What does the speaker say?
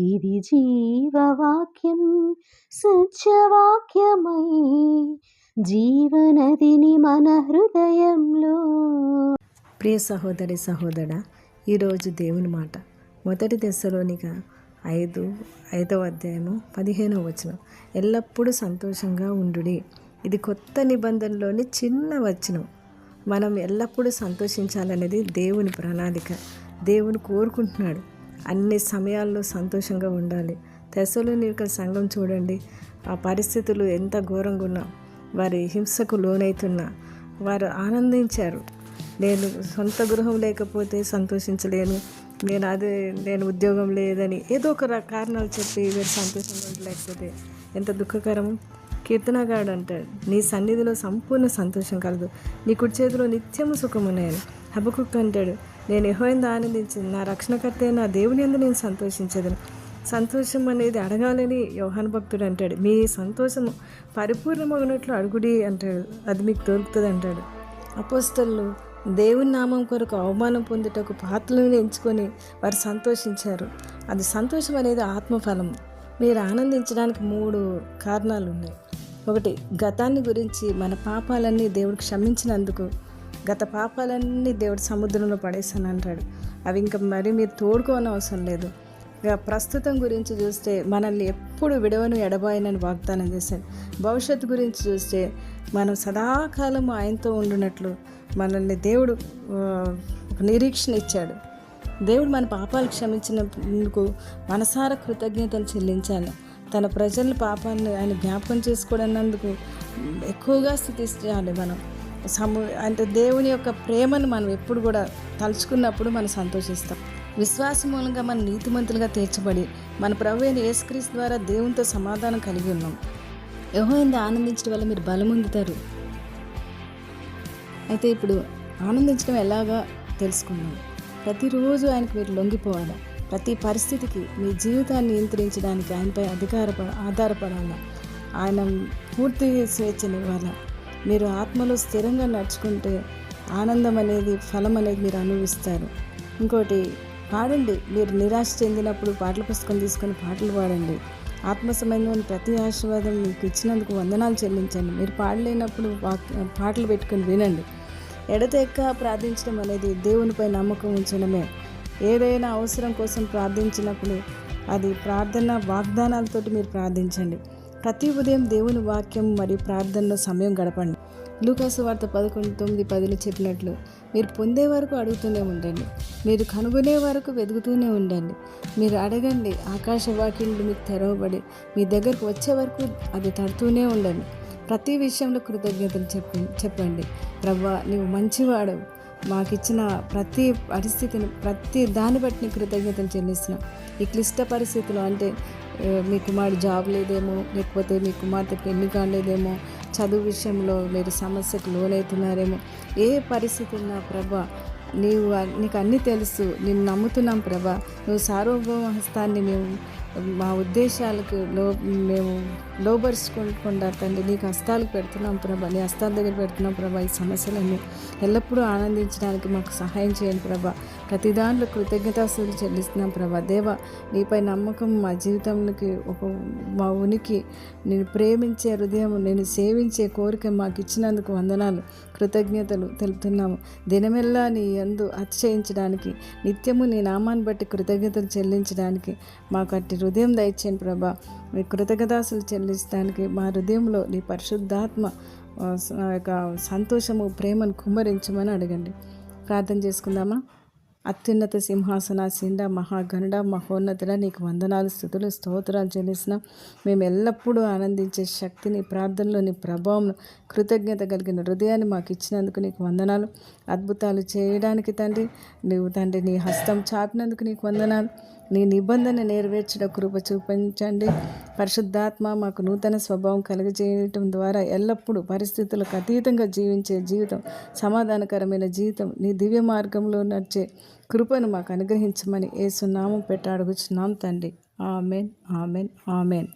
ఇది జీవవాక్యం సత్యవాక్యమై జీవనదిని మన హృదయంలో. ప్రియ సహోదరి సహోదర ఈరోజు దేవుని మాట. మొదటి దశలోనిగా ఐదు ఐదవ అధ్యాయము పదిహేనవ వచనం. ఎల్లప్పుడూ సంతోషంగా ఉండుడి. ఇది కొత్త నిబంధనలోని చిన్న వచనం. మనం ఎల్లప్పుడూ సంతోషించాలనేది దేవుని ప్రణాళిక. దేవుని కోరుకుంటున్నాడు. అన్ని సమయాల్లో సంతోషంగా ఉండాలి. తెసలోనిక సంఘం చూడండి. ఆ పరిస్థితులు ఎంత ఘోరంగా ఉన్నా వారి హింసకు లోనైతున్నా వారు ఆనందించారు. నేను సొంత గృహం లేకపోతే సంతోషించలేను. నేను అదే నేను ఉద్యోగం లేదని ఏదో ఒక కారణాలు చెప్పి వీరు సంతోషంగా ఉండలేకపోతే ఎంత దుఃఖకరం. కీర్తనగాడు అంటాడు నీ సన్నిధిలో సంపూర్ణ సంతోషం కలదు. నీ కుడి చేతిలో నిత్యము సుఖమున్నాయని. హబకుక్ అంటాడు నేను ఎహోయింది ఆనందించింది నా రక్షణకర్త నా దేవుని ఎందు నేను సంతోషించదను. సంతోషం అనేది అడగాలని యోహాన్ భక్తుడు అంటాడు. మీ సంతోషము పరిపూర్ణమగినట్లు అడుగుడి అంటాడు. అది మీకు దొరుకుతుంది అంటాడు. అపోస్తలు దేవుని నామం కొరకు అవమానం పొందుటకు పాత్రలను ఎంచుకొని వారు సంతోషించారు. అది సంతోషం అనేది ఆత్మఫలం మీరు ఆనందించడానికి మూడు కారణాలు ఉన్నాయి ఒకటి గతాన్ని గురించి మన పాపాలన్నీ దేవుడు క్షమించినందుకు. గత పాపాలన్నీ దేవుడు సముద్రంలో పడేసాను అంటాడు. అవి ఇంకా మరి మీరు తోడుకోని అవసరం లేదు. ఇక ప్రస్తుతం గురించి చూస్తే మనల్ని ఎప్పుడు విడవను ఎడబాయనని వాగ్దానం చేశాడు. భవిష్యత్తు గురించి చూస్తే మనం సదాకాలం ఆయనతో ఉండునట్లు మనల్ని దేవుడు నిరీక్షణ ఇచ్చాడు. దేవుడు మన పాపాలు క్షమించినందుకు మనసార కృతజ్ఞతలు చెల్లించాలి. తన ప్రజల పాపాన్ని ఆయన జ్ఞాపకం చేసుకోవడన్నందుకు ఎక్కువగా స్థుతించాలి మనం. సము అంటే దేవుని యొక్క ప్రేమను మనం ఎప్పుడు కూడా తలుచుకున్నప్పుడు మనం సంతోషిస్తాం. విశ్వాసం మూలంగా మన నీతిమంతులుగా తీర్చబడి మన ప్రభు అయిన యేసుక్రీస్తు ద్వారా దేవునితో సమాధానం కలిగి ఉన్నాం. యెహోవాను ఆనందించడం వల్ల మీరు బలం అయితే ఇప్పుడు ఆనందించడం ఎలాగా తెలుసుకున్నాం ప్రతిరోజు ఆయనకు మీరు లొంగిపోవాలి? ప్రతి పరిస్థితికి మీ జీవితాన్ని నియంత్రించడానికి ఆయనపై అధికార ఆధారపడాలి? ఆయన పూర్తి స్వేచ్ఛనివ్వాలి మీరు ఆత్మలో స్థిరంగా నడుచుకుంటే ఆనందం అనేది ఫలం అనేది మీరు అనుభవిస్తారు. ఇంకోటి పాడండి. మీరు నిరాశ చెందినప్పుడు పాటల పుస్తకం తీసుకొని పాటలు పాడండి. ఆత్మ సంబంధమైన ప్రతి ఆశీర్వాదం మీకు ఇచ్చినందుకు వందనాలు చెల్లించండి. మీరు పాడలేనప్పుడు వాక్- పాటలు పెట్టుకొని వినండి. ఎడతెక్క ప్రార్థించడం అనేది దేవునిపై నమ్మకం ఉంచడమే. ఏదైనా అవసరం కోసం ప్రార్థించినప్పుడు అది ప్రార్థన వాగ్దానాలతోటి మీరు ప్రార్థించండి. ప్రతి ఉదయం దేవుని వాక్యం మరియు ప్రార్థనలో సమయం గడపండి. లూకాసు వార్త పదకొండు తొమ్మిది పదిలో చెప్పినట్లు మీరు పొందే వరకు అడుగుతూనే ఉండండి. మీరు కనుగొనే వరకు వెతుకుతూనే ఉండండి. మీరు అడగండి ఆకాశ వాక్యంలో మీకు తెరవబడి మీ దగ్గరకు వచ్చే వరకు అది తడుతూనే ఉండండి. ప్రతి విషయంలో కృతజ్ఞతలు చెప్పండి చెప్పండి. ప్రవ్వా నీవు మంచివాడవు. మాకు ఇచ్చిన ప్రతి పరిస్థితిని ప్రతి దాన్ని బట్టి నీకు కృతజ్ఞతలు చెల్లిస్తున్నాం. ఈ క్లిష్ట పరిస్థితులు అంటే మీ కుమారుడు జాబ్ లేదేమో లేకపోతే మీ కుమార్తె పెళ్ళి కాలేదేమో చదువు విషయంలో మీరు సమస్యకు లోనవుతున్నారేమో ఏ పరిస్థితి ఉన్నా ప్రభా నీవు నీకు అన్నీ తెలుసు నేను నమ్ముతున్నాం ప్రభా. నువ్వు సార్వభౌమ హస్తాన్ని మేము మా ఉద్దేశాలకు లో మేము లోబరుచుకోకుండా తండ్రి నీకు హస్తాలకు పెడుతున్నాం ప్రభా నీ హస్తాల దగ్గర పెడుతున్నాం ప్రభా ఈ సమస్యలన్నీ ఎల్లప్పుడూ ఆనందించడానికి మాకు సహాయం చేయండి ప్రభా. ప్రతి దాంట్లో కృతజ్ఞతాస్తులు చెల్లిస్తున్నాం ప్రభా. దేవ నీపై నమ్మకం మా జీవితంలోకి ఒక మా ఉనికి నేను ప్రేమించే హృదయం నేను సేవించే కోరిక మాకు ఇచ్చినందుకు వందనాలు కృతజ్ఞతలు తెలుపుతున్నాము. దినమెల్లా నీ యందు అతిశయించడానికి నిత్యము నీ నామాన్ని బట్టి కృతజ్ఞతలు చెల్లించడానికి మాకు అట్టి హృదయం దయచేయండి ప్రభా. మీ కృతజ్ఞతాసులు చెల్లి చెల్లించడానికి మా హృదయంలో నీ పరిశుద్ధాత్మ యొక్క సంతోషము ప్రేమను కుమ్మరించమని అడగండి. ప్రార్థన చేసుకుందామా? అత్యున్నత సింహాసనాసీండ మహాగణుడ మహోన్నతుడ నీకు వందనాలు స్థుతులు స్తోత్రాలు చెల్లిసిన మేము ఎల్లప్పుడూ ఆనందించే శక్తిని ప్రార్థనలోని ప్రభావం కృతజ్ఞత కలిగిన హృదయాన్ని మాకు ఇచ్చినందుకు నీకు వందనాలు. అద్భుతాలు చేయడానికి తండ్రి నీవు తండ్రి నీ హస్తం చాపినందుకు నీకు వందనాలు. నీ నిబంధన నెరవేర్చడం కృప చూపించండి. పరిశుద్ధాత్మ మాకు నూతన స్వభావం కలుగజేయటం ద్వారా ఎల్లప్పుడూ పరిస్థితులకు అతీతంగా జీవించే జీవితం సమాధానకరమైన జీవితం నీ దివ్య మార్గంలో నడిచే కృపను మాకు అనుగ్రహించమని ఏసునామం పెట్టి అడుగుచున్నాం తండ్రి. Amen amen amen.